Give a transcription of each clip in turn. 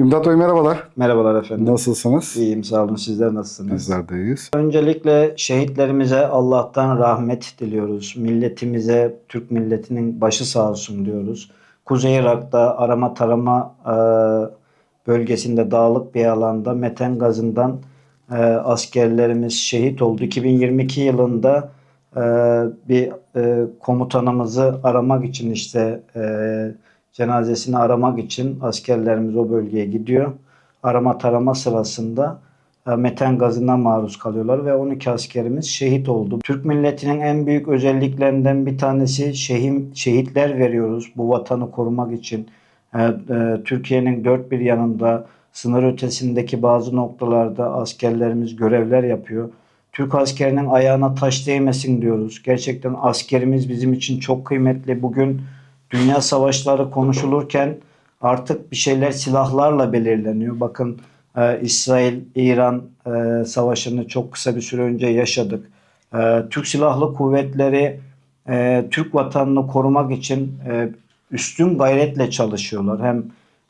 İmdat Bey merhabalar. Merhabalar efendim. Nasılsınız? İyiyim sağ olun. Sizler nasılsınız? Bizler de iyiyiz. Öncelikle şehitlerimize Allah'tan rahmet diliyoruz. Milletimize, Türk milletinin başı sağ olsun diyoruz. Kuzey Irak'ta arama tarama e, bölgesinde dağlık bir alanda meten gazından e, askerlerimiz şehit oldu. 2022 yılında e, bir e, komutanımızı aramak için işte e, cenazesini aramak için askerlerimiz o bölgeye gidiyor. Arama tarama sırasında e, meten gazına maruz kalıyorlar ve 12 askerimiz şehit oldu. Türk milletinin en büyük özelliklerinden bir tanesi şehim, şehitler veriyoruz bu vatanı korumak için. E, e, Türkiye'nin dört bir yanında sınır ötesindeki bazı noktalarda askerlerimiz görevler yapıyor. Türk askerinin ayağına taş değmesin diyoruz. Gerçekten askerimiz bizim için çok kıymetli. Bugün dünya savaşları konuşulurken artık bir şeyler silahlarla belirleniyor. Bakın e, İsrail-İran e, savaşını çok kısa bir süre önce yaşadık. E, Türk Silahlı Kuvvetleri e, Türk vatanını korumak için e, üstün gayretle çalışıyorlar. Hem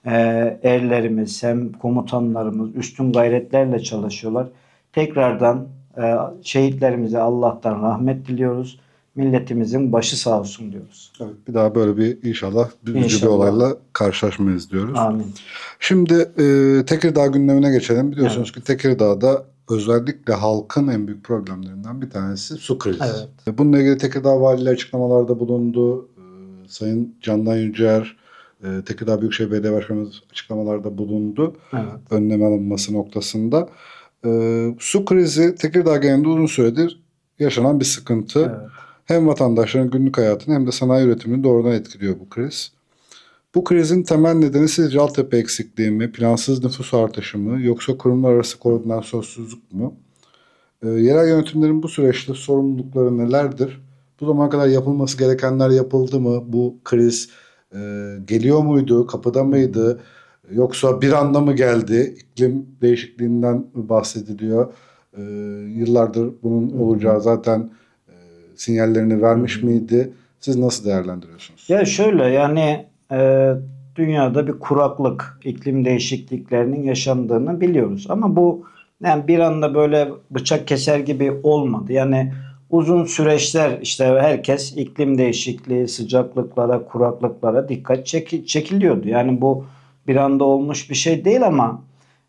e, erlerimiz hem komutanlarımız üstün gayretlerle çalışıyorlar. Tekrardan e, şehitlerimize Allah'tan rahmet diliyoruz. Milletimizin başı sağ olsun diyoruz. Evet, bir daha böyle bir inşallah bir üzücü bir olayla karşılaşmayız diyoruz. Amin. Şimdi e, Tekirdağ gündemine geçelim. Biliyorsunuz ki Tekirdağ'da özellikle halkın en büyük problemlerinden bir tanesi su krizi. Evet. Bununla ilgili Tekirdağ Valiliği açıklamalarda bulundu. E, Sayın Candan Yücel, e, Tekirdağ Büyükşehir Belediye Başkanımız açıklamalarda bulundu. Evet. önlem alınması noktasında. Ee, su krizi Tekirdağ genelinde uzun süredir yaşanan bir sıkıntı. Evet. Hem vatandaşların günlük hayatını hem de sanayi üretimini doğrudan etkiliyor bu kriz. Bu krizin temel nedeni sizce altyapı eksikliği mi, plansız nüfus artışı mı, yoksa kurumlar arası koordinasyonsuzluk mu? Ee, yerel yönetimlerin bu süreçte sorumlulukları nelerdir? Bu zamana kadar yapılması gerekenler yapıldı mı? Bu kriz e, geliyor muydu, kapıda mıydı? Yoksa bir anda mı geldi? İklim değişikliğinden bahsediliyor. Ee, yıllardır bunun olacağı zaten e, sinyallerini vermiş miydi? Siz nasıl değerlendiriyorsunuz? Ya şöyle yani e, dünyada bir kuraklık, iklim değişikliklerinin yaşandığını biliyoruz. Ama bu yani bir anda böyle bıçak keser gibi olmadı. Yani uzun süreçler işte herkes iklim değişikliği, sıcaklıklara, kuraklıklara dikkat çeki- çekiliyordu. Yani bu bir anda olmuş bir şey değil ama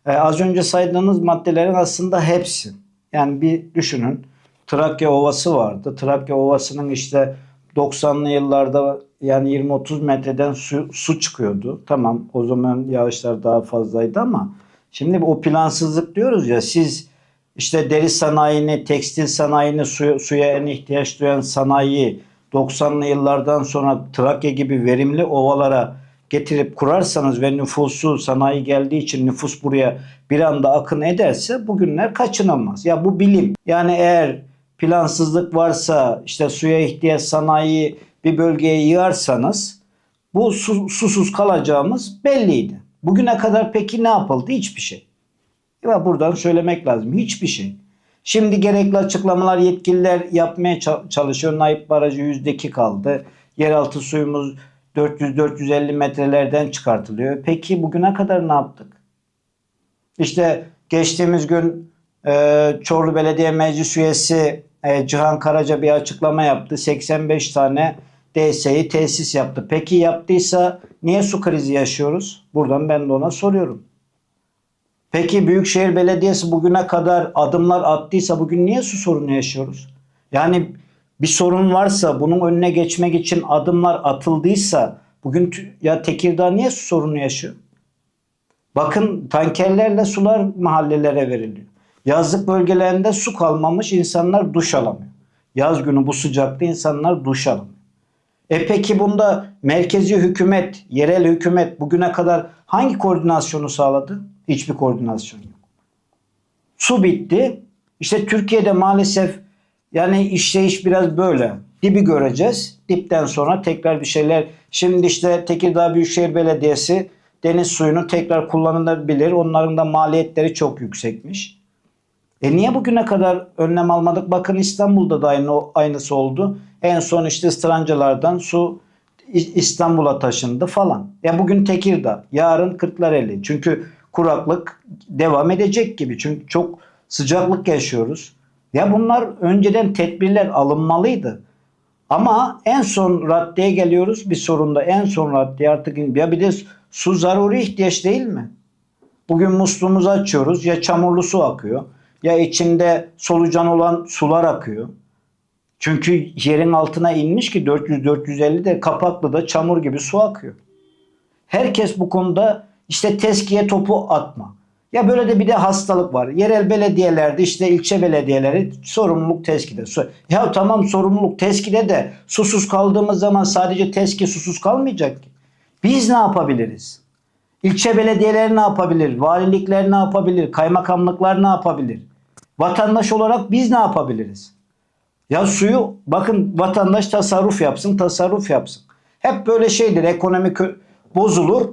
e, az önce saydığınız maddelerin aslında hepsi. Yani bir düşünün. Trakya Ovası vardı. Trakya Ovası'nın işte 90'lı yıllarda yani 20-30 metreden su, su çıkıyordu. Tamam o zaman yağışlar daha fazlaydı ama şimdi o plansızlık diyoruz ya siz işte deri sanayini, tekstil sanayini, suya, suya en ihtiyaç duyan sanayiyi 90'lı yıllardan sonra Trakya gibi verimli ovalara getirip kurarsanız ve nüfusu sanayi geldiği için nüfus buraya bir anda akın ederse bugünler kaçınılmaz. Ya bu bilim. Yani eğer plansızlık varsa işte suya ihtiyaç sanayi bir bölgeye yığarsanız bu su- susuz kalacağımız belliydi. Bugüne kadar peki ne yapıldı? Hiçbir şey. Ya buradan söylemek lazım. Hiçbir şey. Şimdi gerekli açıklamalar yetkililer yapmaya ça- çalışıyor. Naip Barajı yüzdeki kaldı. Yeraltı suyumuz 400-450 metrelerden çıkartılıyor. Peki bugüne kadar ne yaptık? İşte geçtiğimiz gün e, Çorlu Belediye Meclis Üyesi e, Cihan Karaca bir açıklama yaptı. 85 tane DSİ tesis yaptı. Peki yaptıysa niye su krizi yaşıyoruz? Buradan ben de ona soruyorum. Peki Büyükşehir Belediyesi bugüne kadar adımlar attıysa bugün niye su sorunu yaşıyoruz? Yani bir sorun varsa bunun önüne geçmek için adımlar atıldıysa bugün ya Tekirdağ niye su sorunu yaşıyor? Bakın tankerlerle sular mahallelere veriliyor. Yazlık bölgelerinde su kalmamış insanlar duş alamıyor. Yaz günü bu sıcakta insanlar duş alamıyor. E peki bunda merkezi hükümet, yerel hükümet bugüne kadar hangi koordinasyonu sağladı? Hiçbir koordinasyon yok. Su bitti. İşte Türkiye'de maalesef yani işleyiş biraz böyle. Dibi göreceğiz. Dipten sonra tekrar bir şeyler. Şimdi işte Tekirdağ Büyükşehir Belediyesi deniz suyunu tekrar kullanılabilir. Onların da maliyetleri çok yüksekmiş. E niye bugüne kadar önlem almadık? Bakın İstanbul'da da aynı aynısı oldu. En son işte ıstrancalardan su İstanbul'a taşındı falan. Ya bugün Tekirdağ, yarın Kırklareli. Çünkü kuraklık devam edecek gibi. Çünkü çok sıcaklık yaşıyoruz. Ya bunlar önceden tedbirler alınmalıydı. Ama en son raddeye geliyoruz bir sorunda. En son raddeye artık ya bir de su zaruri ihtiyaç değil mi? Bugün musluğumuzu açıyoruz. Ya çamurlu su akıyor. Ya içinde solucan olan sular akıyor. Çünkü yerin altına inmiş ki 400-450 de kapaklı da çamur gibi su akıyor. Herkes bu konuda işte teskiye topu atma. Ya böyle de bir de hastalık var. Yerel belediyelerde işte ilçe belediyeleri sorumluluk teskide. Ya tamam sorumluluk teskide de susuz kaldığımız zaman sadece teski susuz kalmayacak ki. Biz ne yapabiliriz? İlçe belediyeleri ne yapabilir? Valilikler ne yapabilir? Kaymakamlıklar ne yapabilir? Vatandaş olarak biz ne yapabiliriz? Ya suyu bakın vatandaş tasarruf yapsın, tasarruf yapsın. Hep böyle şeydir. Ekonomi kö- bozulur.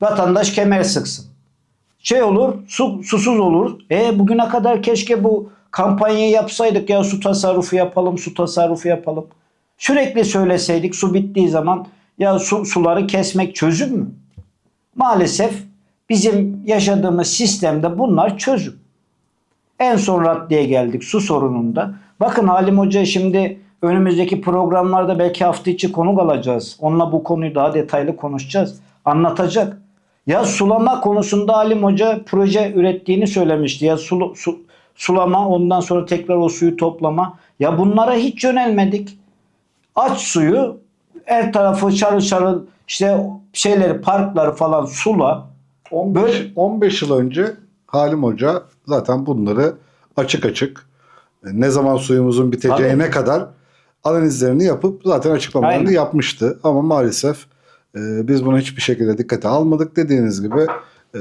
Vatandaş kemer sıksın. Şey olur, su, susuz olur. E bugüne kadar keşke bu kampanyayı yapsaydık ya su tasarrufu yapalım, su tasarrufu yapalım. Sürekli söyleseydik su bittiği zaman ya su, suları kesmek çözüm mü? Maalesef bizim yaşadığımız sistemde bunlar çözüm. En son raddeye geldik su sorununda. Bakın Halim Hoca şimdi önümüzdeki programlarda belki hafta içi konuk alacağız. Onunla bu konuyu daha detaylı konuşacağız. Anlatacak. Ya sulama konusunda Halim Hoca proje ürettiğini söylemişti. Ya sulu, su, sulama ondan sonra tekrar o suyu toplama. Ya bunlara hiç yönelmedik. Aç suyu her tarafı şarıl şarıl işte şeyleri parkları falan sula. 15, Böyle- 15 yıl önce Halim Hoca zaten bunları açık açık e, ne zaman suyumuzun biteceğine kadar analizlerini yapıp zaten açıklamalarını Aynen. yapmıştı. Ama maalesef e, biz bunu hiçbir şekilde dikkate almadık. Dediğiniz gibi e,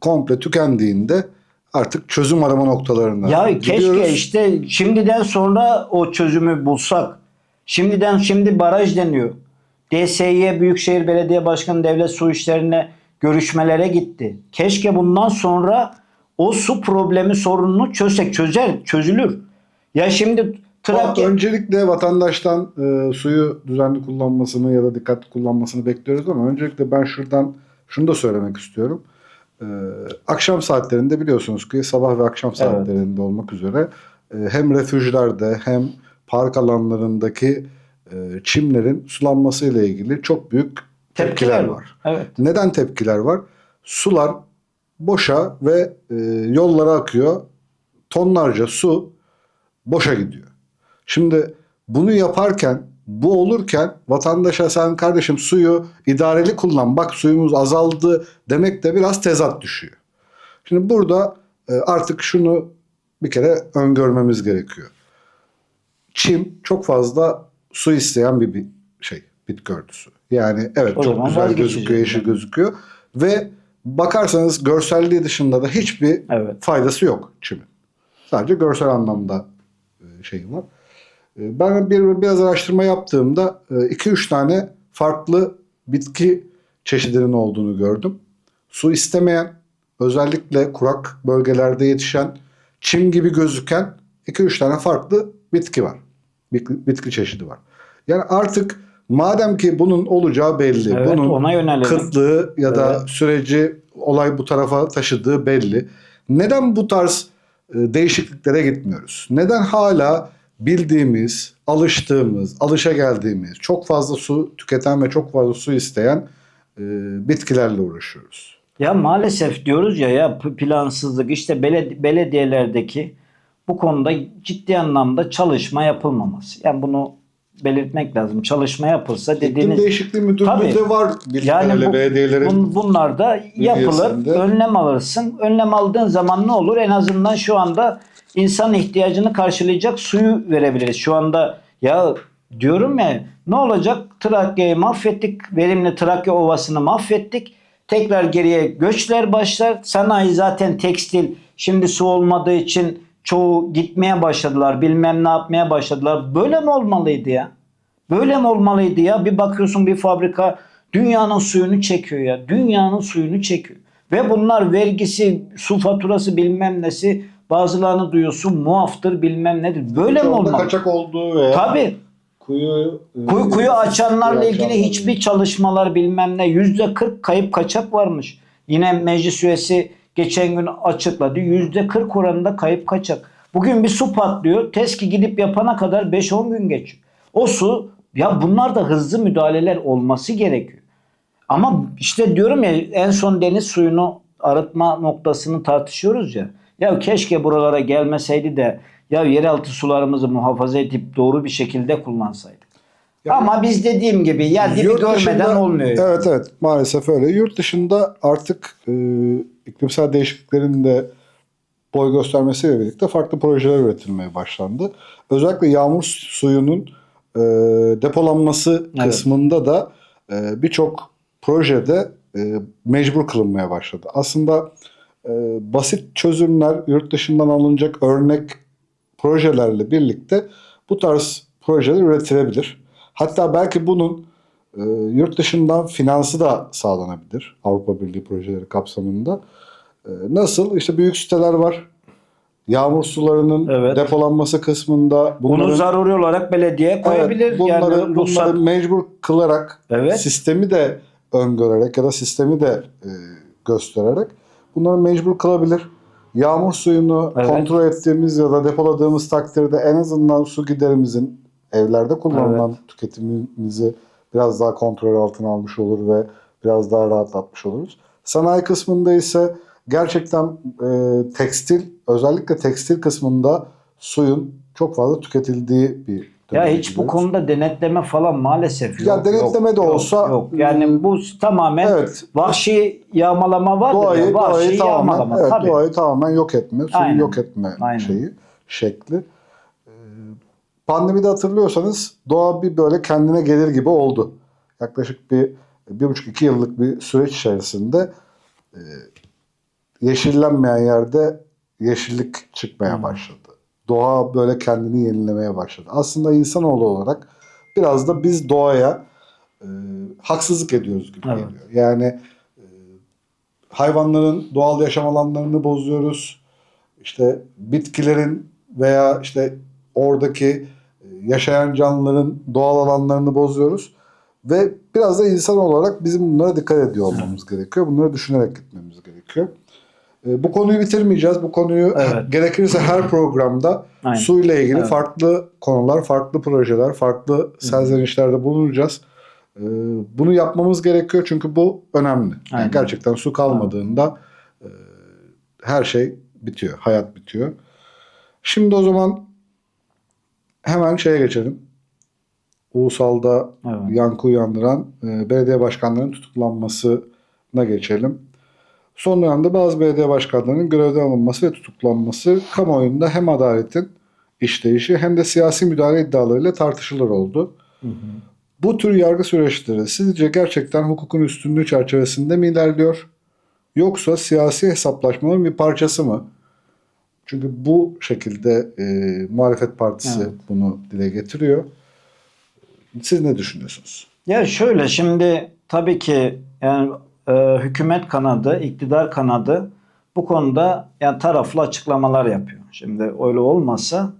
komple tükendiğinde artık çözüm arama noktalarına Ya gidiyoruz. keşke işte şimdiden sonra o çözümü bulsak. Şimdiden şimdi baraj deniyor. DSİ Büyükşehir Belediye Başkanı Devlet Su İşlerine görüşmelere gitti. Keşke bundan sonra o su problemi sorununu çözsek. Çözer, çözülür. Ya şimdi Trakya... Öncelikle vatandaştan e, suyu düzenli kullanmasını ya da dikkatli kullanmasını bekliyoruz ama öncelikle ben şuradan şunu da söylemek istiyorum. E, akşam saatlerinde biliyorsunuz ki sabah ve akşam saatlerinde olmak üzere e, hem refüjlerde hem park alanlarındaki e, çimlerin sulanması ile ilgili çok büyük tepkiler var. Evet. Neden tepkiler var? Sular boşa ve e, yollara akıyor. Tonlarca su boşa gidiyor. Şimdi bunu yaparken bu olurken vatandaşa sen kardeşim suyu idareli kullan bak suyumuz azaldı demek de biraz tezat düşüyor. Şimdi burada e, artık şunu bir kere öngörmemiz gerekiyor. Çim çok fazla su isteyen bir, bir şey bitki örtüsü. Yani evet O çok güzel gözüküyor, yeşil yani. gözüküyor ve bakarsanız görselliği dışında da hiçbir Evet. faydası yok çimin. Sadece görsel anlamda e, şeyi var. E, Ben bir biraz araştırma yaptığımda 2-3 tane farklı bitki çeşidinin olduğunu gördüm. Su istemeyen, özellikle kurak bölgelerde yetişen, çim gibi gözüken 2-3 tane farklı bitki var. Bitki, bitki çeşidi var. Yani artık madem ki bunun olacağı belli, Evet, bunun ona yönelelim. kıtlığı ya da Evet. süreci olay bu tarafa taşıdığı belli. Neden bu tarz e, değişikliklere gitmiyoruz? Neden hala bildiğimiz, alıştığımız, alışa geldiğimiz, çok fazla su tüketen ve çok fazla su isteyen e, bitkilerle uğraşıyoruz? Ya maalesef diyoruz ya ya plansızlık işte beled- belediyelerdeki bu konuda ciddi anlamda çalışma yapılmaması. Yani bunu belirtmek lazım. Çalışma yapılsa İklim dediğiniz Değişikliği Müdürlüğü Tabii. de var bildiğim yani bu, belediyelerin. bun- bunlar da yapılır. Önlem alırsın. Önlem aldığın zaman ne olur? En azından şu anda insan ihtiyacını karşılayacak suyu verebiliriz. Şu anda ya diyorum ya ne olacak? Trakya'yı mahvettik. Verimli Trakya Ovası'nı mahvettik. Tekrar geriye göçler başlar. Sanayi zaten tekstil. Şimdi su olmadığı için çoğu gitmeye başladılar. Bilmem ne yapmaya başladılar. Böyle mi olmalıydı ya? Böyle mi olmalıydı ya? Bir bakıyorsun bir fabrika dünyanın suyunu çekiyor ya. Dünyanın suyunu çekiyor. Ve bunlar vergisi, su faturası bilmem nesi bazılarını duyuyorsun muaftır bilmem nedir. Böyle mi Çoğunda olmalı? kaçak olduğu veya Tabii. Kuyu, Kuyu, kuyu açanlarla kuyu ilgili hiçbir çalışmalar bilmem ne. Yüzde 40 kayıp kaçak varmış. Yine meclis üyesi geçen gün açıkladı. Yüzde 40 oranında kayıp kaçak. Bugün bir su patlıyor. TESKİ gidip yapana kadar 5-10 gün geçiyor. O su ya bunlar da hızlı müdahaleler olması gerekiyor. Ama işte diyorum ya en son deniz suyunu arıtma noktasını tartışıyoruz ya. Ya keşke buralara gelmeseydi de ya yeraltı sularımızı muhafaza edip doğru bir şekilde kullansaydık. Yani- Ama biz dediğim gibi ya dibi görmeden dışında- olmuyor. Evet evet maalesef öyle. Yurt dışında artık e, iklimsel değişikliklerin de boy göstermesiyle birlikte farklı projeler üretilmeye başlandı. Özellikle yağmur suyunun e, depolanması Evet. kısmında da e, birçok projede e, mecbur kılınmaya başladı. Aslında e, basit çözümler yurt dışından alınacak örnek projelerle birlikte bu tarz projeler üretilebilir. Hatta belki bunun e, yurt dışından finansı da sağlanabilir Avrupa Birliği projeleri kapsamında. E, nasıl? İşte büyük siteler var. Yağmur sularının Evet. depolanması kısmında Bunu bunların zaruri olarak belediye koyabilir. Evet, bunları, yani ruhsat- bunları mecbur kılarak Evet. sistemi de öngörerek ya da sistemi de e, göstererek bunları mecbur kılabilir. Yağmur suyunu Evet. kontrol ettiğimiz ya da depoladığımız takdirde en azından su giderimizin evlerde kullanılan tüketimimizi biraz daha kontrol altına almış olur ve biraz daha rahatlatmış oluruz. Sanayi kısmında ise gerçekten e, tekstil özellikle tekstil kısmında suyun çok fazla tüketildiği bir ya hiç bu gidiyoruz. konuda denetleme falan maalesef yok. Ya denetleme yok, de yok, olsa- yok. Yani bu tamamen Evet. vahşi yağmalama var doğayı, ya. Vahşi doğayı tamamen, yağmalama evet, tabii. doğayı tamamen yok etme, suyu Aynen. yok etme Aynen. şeyi, şekli. Pandemide hatırlıyorsanız doğa bir böyle kendine gelir gibi oldu. Yaklaşık bir, bir buçuk iki yıllık bir süreç içerisinde e, yeşillenmeyen yerde yeşillik çıkmaya Hmm. başladı. Doğa böyle kendini yenilemeye başladı. Aslında insanoğlu olarak biraz da biz doğaya e, haksızlık ediyoruz gibi Evet. geliyor. Yani e, hayvanların doğal yaşam alanlarını bozuyoruz. İşte bitkilerin veya işte oradaki yaşayan canlıların doğal alanlarını bozuyoruz. Ve biraz da insan olarak bizim bunlara dikkat ediyor olmamız gerekiyor. Bunları düşünerek gitmemiz gerekiyor. E, Bu konuyu bitirmeyeceğiz. Bu konuyu Evet. gerekirse her programda Aynen. suyla ilgili Evet. farklı konular, farklı projeler, farklı serzenişlerde bulunacağız. E, Bunu yapmamız gerekiyor çünkü bu önemli. Yani Aynen. gerçekten su kalmadığında e, her şey bitiyor, hayat bitiyor. Şimdi o zaman hemen şeye geçelim. Ulusalda Evet. yankı uyandıran e, belediye başkanlarının tutuklanmasına geçelim. Son dönemde bazı belediye başkanlarının görevden alınması ve tutuklanması kamuoyunda hem adaletin işleyişi hem de siyasi müdahale iddialarıyla tartışılır oldu. Bu tür yargı süreçleri sizce gerçekten hukukun üstünlüğü çerçevesinde mi ilerliyor? Yoksa siyasi hesaplaşmaların bir parçası mı? Çünkü bu şekilde e, muhalefet partisi Evet. bunu dile getiriyor. Siz ne düşünüyorsunuz? Ya şöyle şimdi tabii ki yani e, hükümet kanadı, iktidar kanadı bu konuda yani taraflı açıklamalar yapıyor. Şimdi öyle olmasa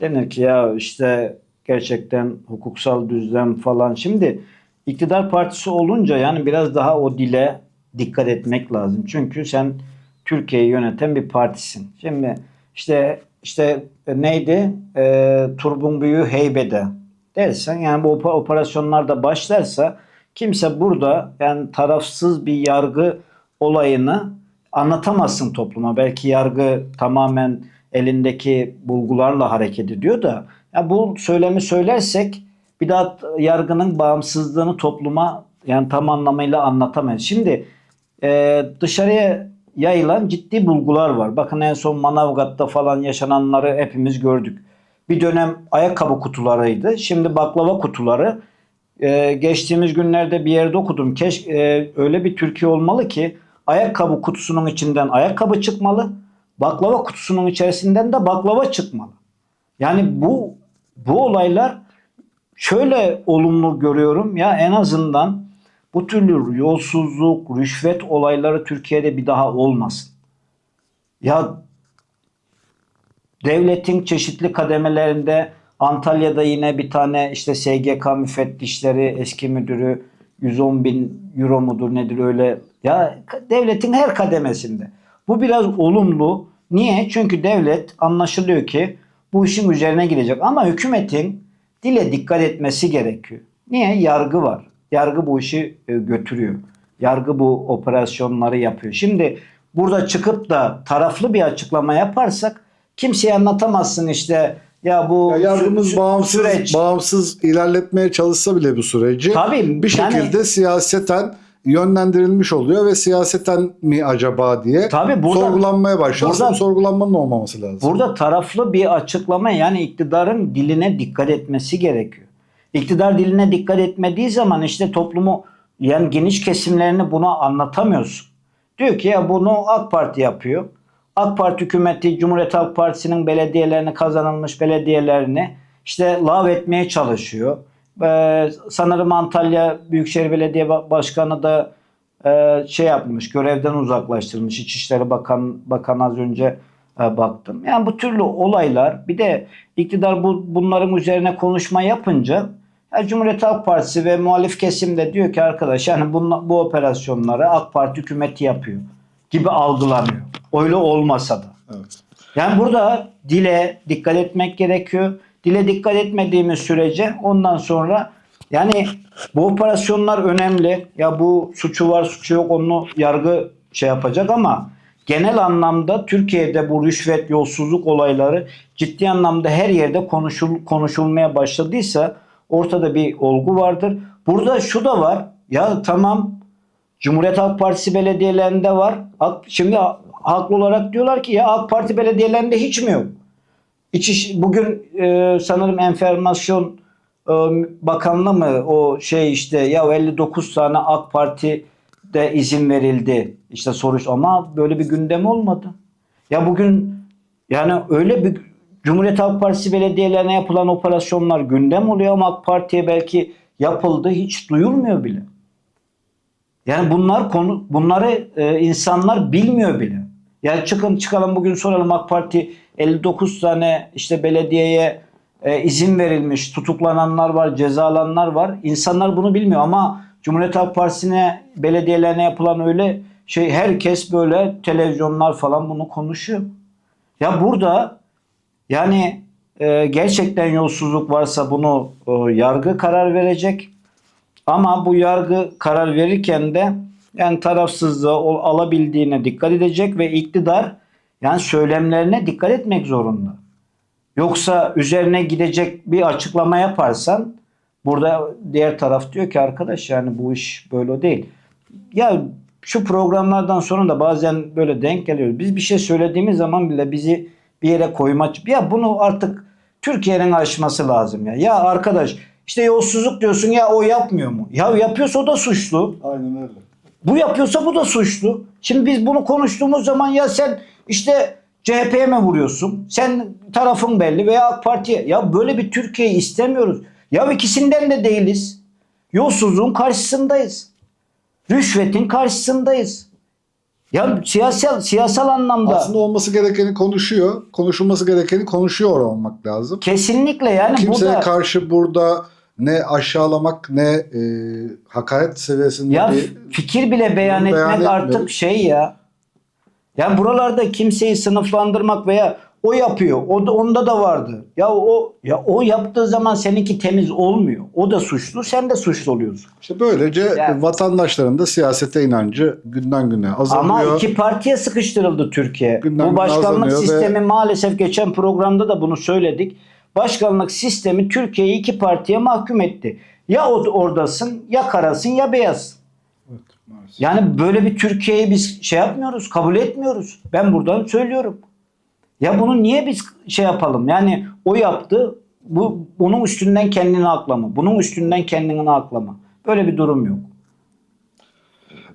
denir ki ya işte gerçekten hukuksal düzlem falan. Şimdi iktidar partisi olunca yani biraz daha o dile dikkat etmek lazım. Çünkü sen Türkiye'yi yöneten bir partisin. Şimdi işte işte neydi? E, Turbun Büyüğü Heybe'de dersen yani bu operasyonlar da başlarsa kimse burada yani tarafsız bir yargı olayını anlatamazsın topluma. Belki yargı tamamen elindeki bulgularla hareket ediyor da ya bu söylemi söylersek bir daha yargının bağımsızlığını topluma yani tam anlamıyla anlatamayız. Şimdi e, dışarıya yayılan ciddi bulgular var. Bakın en son Manavgat'ta falan yaşananları hepimiz gördük. Bir dönem ayakkabı kutularıydı. Şimdi baklava kutuları. Ee, geçtiğimiz günlerde bir yerde okudum. Keş, e, öyle bir Türkiye olmalı ki ayakkabı kutusunun içinden ayakkabı çıkmalı. Baklava kutusunun içerisinden de baklava çıkmalı. Yani bu bu olaylar şöyle olumlu görüyorum ya en azından bu türlü yolsuzluk, rüşvet olayları Türkiye'de bir daha olmasın. Ya devletin çeşitli kademelerinde Antalya'da yine bir tane işte SGK müfettişleri eski müdürü 110 bin euro mudur nedir öyle. Ya devletin her kademesinde. Bu biraz olumlu. Niye? Çünkü devlet anlaşılıyor ki bu işin üzerine gidecek. Ama hükümetin dile dikkat etmesi gerekiyor. Niye? Yargı var. Yargı bu işi e, götürüyor. Yargı bu operasyonları yapıyor. Şimdi burada çıkıp da taraflı bir açıklama yaparsak kimseye anlatamazsın işte ya bu Ya yargımız sü- bağımsız süreç. bağımsız ilerletmeye çalışsa bile bu süreci Tabii, bir yani- şekilde siyaseten yönlendirilmiş oluyor ve siyaseten mi acaba diye Tabii burada- sorgulanmaya başlıyor. burada- sorgulanmanın olmaması lazım. Burada taraflı bir açıklama yani iktidarın diline dikkat etmesi gerekiyor. İktidar diline dikkat etmediği zaman işte toplumu yani geniş kesimlerini buna anlatamıyorsun. Diyor ki ya bunu AK Parti yapıyor. AK Parti hükümeti Cumhuriyet Halk Partisi'nin belediyelerini kazanılmış belediyelerini işte lav etmeye çalışıyor. Ee, sanırım Antalya Büyükşehir Belediye Ba- Başkanı da e, şey yapmış, görevden uzaklaştırmış. İçişleri Bakan Bakan az önce e, baktım. Yani bu türlü olaylar bir de iktidar bu bunların üzerine konuşma yapınca ya Cumhuriyet Halk Partisi ve muhalif kesim de diyor ki arkadaş yani bunla- bu operasyonları AK Parti hükümeti yapıyor gibi algılanıyor. Öyle olmasa da. Evet. Yani burada dile dikkat etmek gerekiyor. Dile dikkat etmediğimiz sürece ondan sonra yani bu operasyonlar önemli. Ya bu suçu var suçu yok onu yargı şey yapacak ama genel anlamda Türkiye'de bu rüşvet yolsuzluk olayları ciddi anlamda her yerde konuşul, konuşulmaya başladıysa ortada bir olgu vardır. Burada şu da var. Ya tamam Cumhuriyet Halk Partisi belediyelerinde var. Şimdi ha- haklı olarak diyorlar ki ya AK Parti belediyelerinde hiç mi yok? İçiş, bugün e, sanırım enformasyon e, bakanlığı mı o şey işte ya 59 tane AK Parti de izin verildi. İşte soruş ama böyle bir gündem olmadı. Ya bugün yani öyle bir Cumhuriyet Halk Partisi belediyelerine yapılan operasyonlar gündem oluyor ama AK Parti'ye belki yapıldı hiç duyulmuyor bile. Yani bunlar konu bunları e, insanlar bilmiyor bile. Yani çıkın çıkalım bugün soralım AK Parti 59 tane işte belediyeye e, izin verilmiş, tutuklananlar var, cezalananlar var. İnsanlar bunu bilmiyor ama Cumhuriyet Halk Partisi'ne belediyelerine yapılan öyle şey herkes böyle televizyonlar falan bunu konuşuyor. Ya burada yani e, gerçekten yolsuzluk varsa bunu e, yargı karar verecek. Ama bu yargı karar verirken de yani tarafsızlığı alabildiğine dikkat edecek ve iktidar yani söylemlerine dikkat etmek zorunda. Yoksa üzerine gidecek bir açıklama yaparsan burada diğer taraf diyor ki arkadaş yani bu iş böyle değil. Ya şu programlardan sonra da bazen böyle denk geliyoruz. Biz bir şey söylediğimiz zaman bile bizi bir yere koyma ya bunu artık Türkiye'nin aşması lazım ya. Ya arkadaş işte yolsuzluk diyorsun ya o yapmıyor mu? Ya yapıyorsa o da suçlu. Aynen öyle. Bu yapıyorsa bu da suçlu. Şimdi biz bunu konuştuğumuz zaman ya sen işte CHP'ye mi vuruyorsun? Sen tarafın belli veya AK Parti'ye. Ya böyle bir Türkiye istemiyoruz. Ya ikisinden de değiliz. Yolsuzluğun karşısındayız. Rüşvetin karşısındayız. Ya siyasal siyasal anlamda Aslında olması gerekeni konuşuyor. Konuşulması gerekeni konuşuyor olmak lazım. kesinlikle yani Kimseye burada karşı burada ne aşağılamak ne e, hakaret seviyesinde Ya bir fikir bile beyan Bunu etmek beyan artık şey ya. Yani buralarda kimseyi sınıflandırmak veya o yapıyor. O da, onda da vardı. Ya o ya o yaptığı zaman seninki temiz olmuyor. O da suçlu, sen de suçlu oluyorsun. İşte böylece Yani- vatandaşların da siyasete inancı günden güne azalıyor. Ama iki partiye sıkıştırıldı Türkiye. Gündem Bu başkanlık azalıyor ve- sistemi maalesef geçen programda da bunu söyledik. Başkanlık sistemi Türkiye'yi iki partiye mahkum etti. Ya oradasın, ya karasın, ya beyazsın. Evet, maalesef. Yani böyle bir Türkiye'yi biz şey yapmıyoruz, kabul etmiyoruz. Ben buradan söylüyorum. Ya bunu niye biz şey yapalım? Yani o yaptı, bu bunun üstünden kendini aklama. Bunun üstünden kendini aklama. Böyle bir durum yok.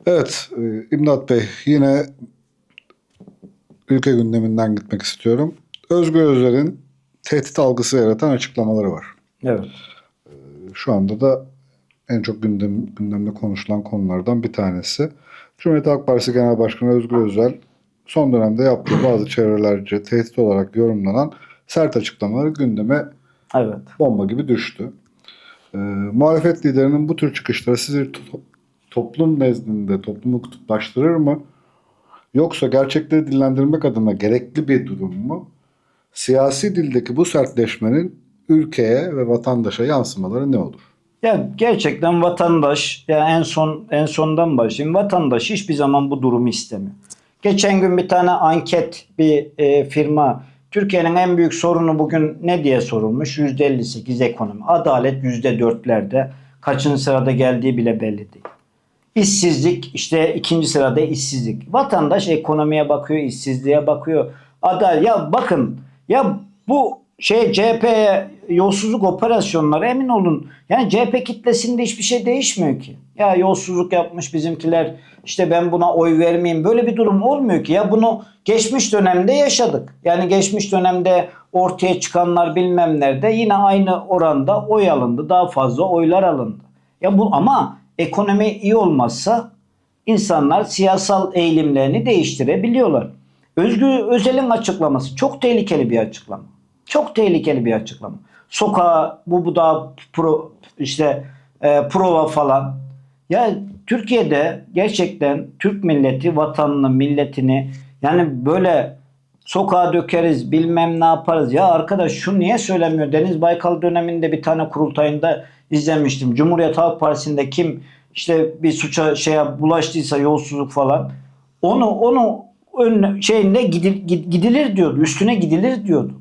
Evet, e, İmdat Bey yine ülke gündeminden gitmek istiyorum. Özgür Özel'in tehdit algısı yaratan açıklamaları var. Evet. Şu anda da en çok gündem, gündemde konuşulan konulardan bir tanesi. Cumhuriyet Halk Partisi Genel Başkanı Özgür Özel son dönemde yaptığı bazı çevrelerce tehdit olarak yorumlanan sert açıklamaları gündeme Evet. bomba gibi düştü. Ee, muhalefet liderinin bu tür çıkışları sizi to- toplum nezdinde toplumu kutuplaştırır mı? Yoksa gerçekleri dillendirmek adına gerekli bir durum mu? Siyasi dildeki bu sertleşmenin ülkeye ve vatandaşa yansımaları ne olur? Ya gerçekten vatandaş ya en son en sondan başlayayım. Vatandaş hiçbir zaman bu durumu istemiyor. Geçen gün bir tane anket bir e, firma Türkiye'nin en büyük sorunu bugün ne diye sorulmuş? %58 ekonomi. Adalet %4'lerde. Kaçıncı sırada geldiği bile belli değil. İşsizlik işte ikinci sırada işsizlik. Vatandaş ekonomiye bakıyor, işsizliğe bakıyor. Adalet ya bakın ya bu şey CHP'ye yolsuzluk operasyonları emin olun. Yani CHP kitlesinde hiçbir şey değişmiyor ki. Ya yolsuzluk yapmış bizimkiler işte ben buna oy vermeyeyim. Böyle bir durum olmuyor ki. Ya bunu geçmiş dönemde yaşadık. Yani geçmiş dönemde ortaya çıkanlar bilmem nerede yine aynı oranda oy alındı. Daha fazla oylar alındı. Ya bu ama ekonomi iyi olmazsa insanlar siyasal eğilimlerini değiştirebiliyorlar. Özgür Özel'in açıklaması çok tehlikeli bir açıklama. Çok tehlikeli bir açıklama. Sokağa bu bu da pro, işte e, prova falan. Ya Türkiye'de gerçekten Türk milleti vatanını, milletini yani böyle sokağa dökeriz bilmem ne yaparız. Ya arkadaş şu niye söylemiyor? Deniz Baykal döneminde bir tane kurultayında izlemiştim. Cumhuriyet Halk Partisi'nde kim işte bir suça şeye bulaştıysa yolsuzluk falan onu onu ön şeyinde gidil- gid- gidilir diyordu. Üstüne gidilir diyordu.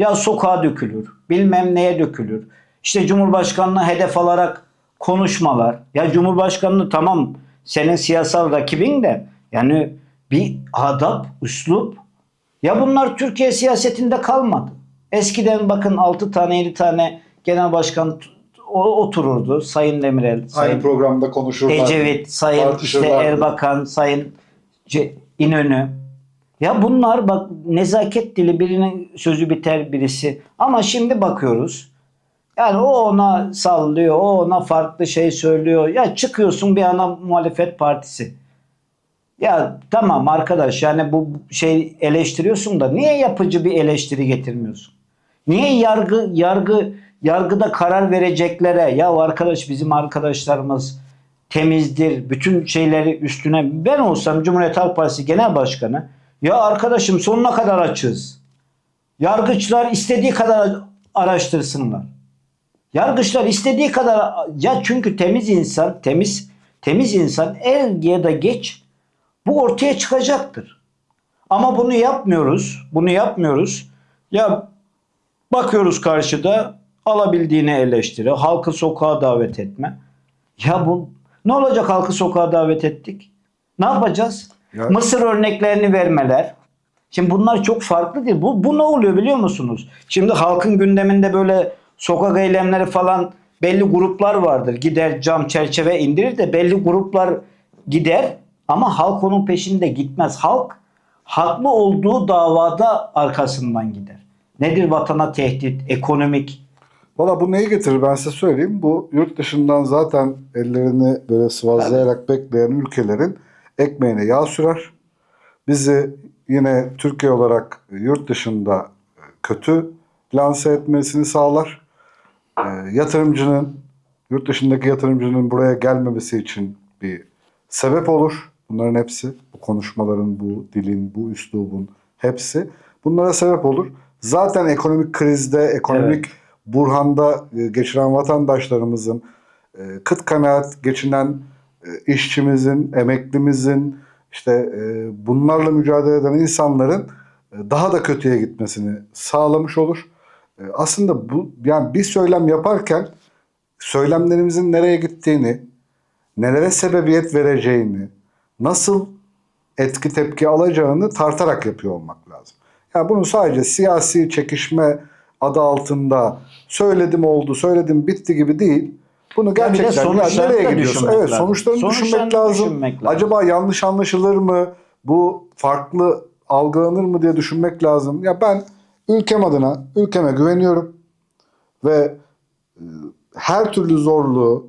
Ya sokağa dökülür. Bilmem neye dökülür. İşte Cumhurbaşkanlığı hedef alarak konuşmalar. Ya Cumhurbaşkanlığı tamam senin siyasal rakibin de yani bir adap, üslup. Ya bunlar Türkiye siyasetinde kalmadı. Eskiden bakın 6 tane 7 tane genel başkan otururdu. Sayın Demirel, Sayın Aynı programda konuşurlar. Ecevit, Sayın işte. Erbakan, Sayın İnönü. Ya bunlar bak nezaket dili birinin sözü biter birisi. Ama şimdi bakıyoruz. Yani o ona sallıyor, o ona farklı şey söylüyor. Ya çıkıyorsun bir ana muhalefet partisi. Ya tamam arkadaş yani bu şey eleştiriyorsun da niye yapıcı bir eleştiri getirmiyorsun? Niye yargı yargı yargıda karar vereceklere ya arkadaş bizim arkadaşlarımız temizdir. Bütün şeyleri üstüne ben olsam Cumhuriyet Halk Partisi Genel Başkanı ya arkadaşım sonuna kadar açız. Yargıçlar istediği kadar araştırsınlar. Yargıçlar istediği kadar ya çünkü temiz insan, temiz temiz insan er ya da geç bu ortaya çıkacaktır. Ama bunu yapmıyoruz. Bunu yapmıyoruz. Ya bakıyoruz karşıda alabildiğini eleştiri, halkı sokağa davet etme. Ya bu ne olacak halkı sokağa davet ettik? Ne yapacağız? Ya- Mısır örneklerini vermeler. Şimdi bunlar çok farklı değil. Bu, bu ne oluyor biliyor musunuz? Şimdi halkın gündeminde böyle sokak eylemleri falan belli gruplar vardır. Gider cam çerçeve indirir de belli gruplar gider ama halk onun peşinde gitmez. Halk haklı olduğu davada arkasından gider. Nedir vatana tehdit, ekonomik? Valla bu neyi getirir ben size söyleyeyim. Bu yurt dışından zaten ellerini böyle sıvazlayarak bekleyen ülkelerin ekmeğine yağ sürer. Bizi yine Türkiye olarak yurt dışında kötü lanse etmesini sağlar. Ee, yatırımcının, yurt dışındaki yatırımcının buraya gelmemesi için bir sebep olur. Bunların hepsi, bu konuşmaların, bu dilin, bu üslubun hepsi bunlara sebep olur. Zaten ekonomik krizde, ekonomik burhanda e, geçiren vatandaşlarımızın, e, kıt kanaat geçinen e, işçimizin, emeklimizin, işte e, bunlarla mücadele eden insanların e, daha da kötüye gitmesini sağlamış olur. E, Aslında bu yani bir söylem yaparken söylemlerimizin nereye gittiğini, nelere sebebiyet vereceğini, nasıl etki tepki alacağını tartarak yapıyor olmak lazım. Yani bunu sadece siyasi çekişme adı altında söyledim oldu, söyledim bitti gibi değil. Bunu gerçekten ya sonuçlarını nereye gidiyorsun? Evet, lazım. sonuçlarını, Sonuçlarını düşünmek lazım. düşünmek lazım. Acaba yanlış anlaşılır mı? Bu farklı algılanır mı diye düşünmek lazım. Ya ben ülkem adına ülkeme güveniyorum ve e, her türlü zorluğu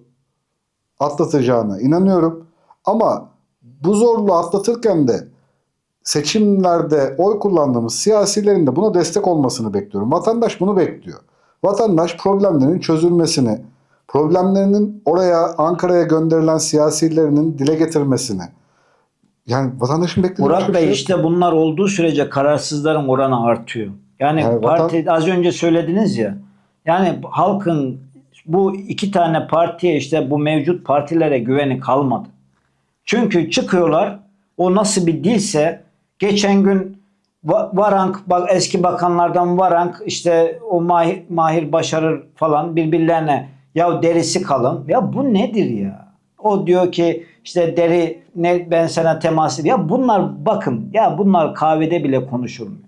atlatacağına inanıyorum. Ama bu zorluğu atlatırken de seçimlerde oy kullandığımız siyasilerin de buna destek olmasını bekliyorum. Vatandaş bunu bekliyor. Vatandaş problemlerin çözülmesini, problemlerinin oraya Ankara'ya gönderilen siyasilerinin dile getirmesini. Yani vatandaşın beklediği Murat Bey şey işte bunlar olduğu sürece kararsızların oranı artıyor. Yani, Yani vatan- parti az önce söylediniz ya. Yani halkın bu iki tane partiye işte bu mevcut partilere güveni kalmadı. Çünkü çıkıyorlar o nasıl bir dilse geçen gün Va- Varank eski bakanlardan Varank işte o Mahir, Mahir Başarır falan birbirlerine ya derisi kalın. Ya bu nedir ya? O diyor ki işte deri ne ben sana temas edeyim. Ya bunlar bakın ya bunlar kahvede bile konuşulmuyor.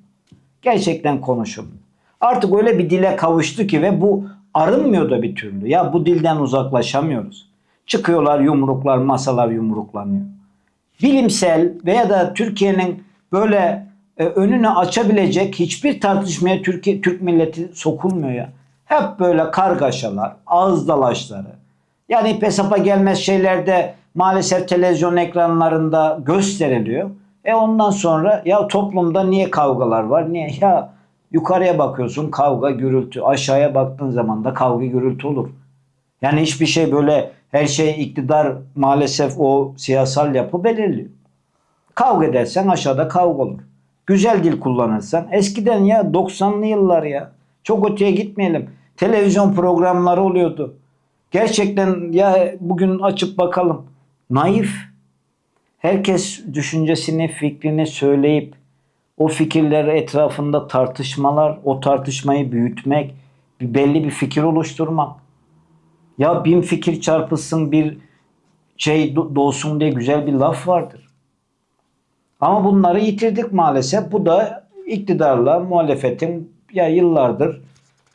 Gerçekten konuşulmuyor. Artık öyle bir dile kavuştu ki ve bu arınmıyor da bir türlü. Ya bu dilden uzaklaşamıyoruz. Çıkıyorlar yumruklar, masalar yumruklanıyor bilimsel veya da Türkiye'nin böyle e, önünü açabilecek hiçbir tartışmaya Türkiye Türk milleti sokulmuyor ya. Hep böyle kargaşalar, ağız dalaşları. Yani ipe sapa gelmez şeyler de maalesef televizyon ekranlarında gösteriliyor. E ondan sonra ya toplumda niye kavgalar var? Niye? Ya yukarıya bakıyorsun kavga, gürültü. Aşağıya baktığın zaman da kavga, gürültü olur. Yani hiçbir şey böyle her şey iktidar maalesef o siyasal yapı belirliyor. Kavga edersen aşağıda kavga olur. Güzel dil kullanırsan eskiden ya 90'lı yıllar ya çok öteye gitmeyelim. Televizyon programları oluyordu. Gerçekten ya bugün açıp bakalım. Naif. Herkes düşüncesini, fikrini söyleyip o fikirler etrafında tartışmalar, o tartışmayı büyütmek, bir belli bir fikir oluşturmak. Ya bin fikir çarpılsın bir şey do- doğsun diye güzel bir laf vardır. Ama bunları yitirdik maalesef. Bu da iktidarla muhalefetin ya yıllardır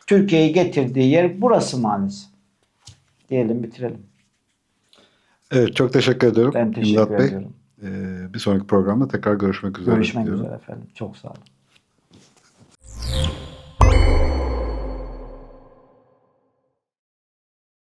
Türkiye'yi getirdiği yer burası maalesef. Diyelim bitirelim. Evet çok teşekkür ediyorum. Ben teşekkür İmdat ediyorum. Ee, bir sonraki programda tekrar görüşmek üzere. Görüşmek diyorum. üzere efendim. Çok sağ olun.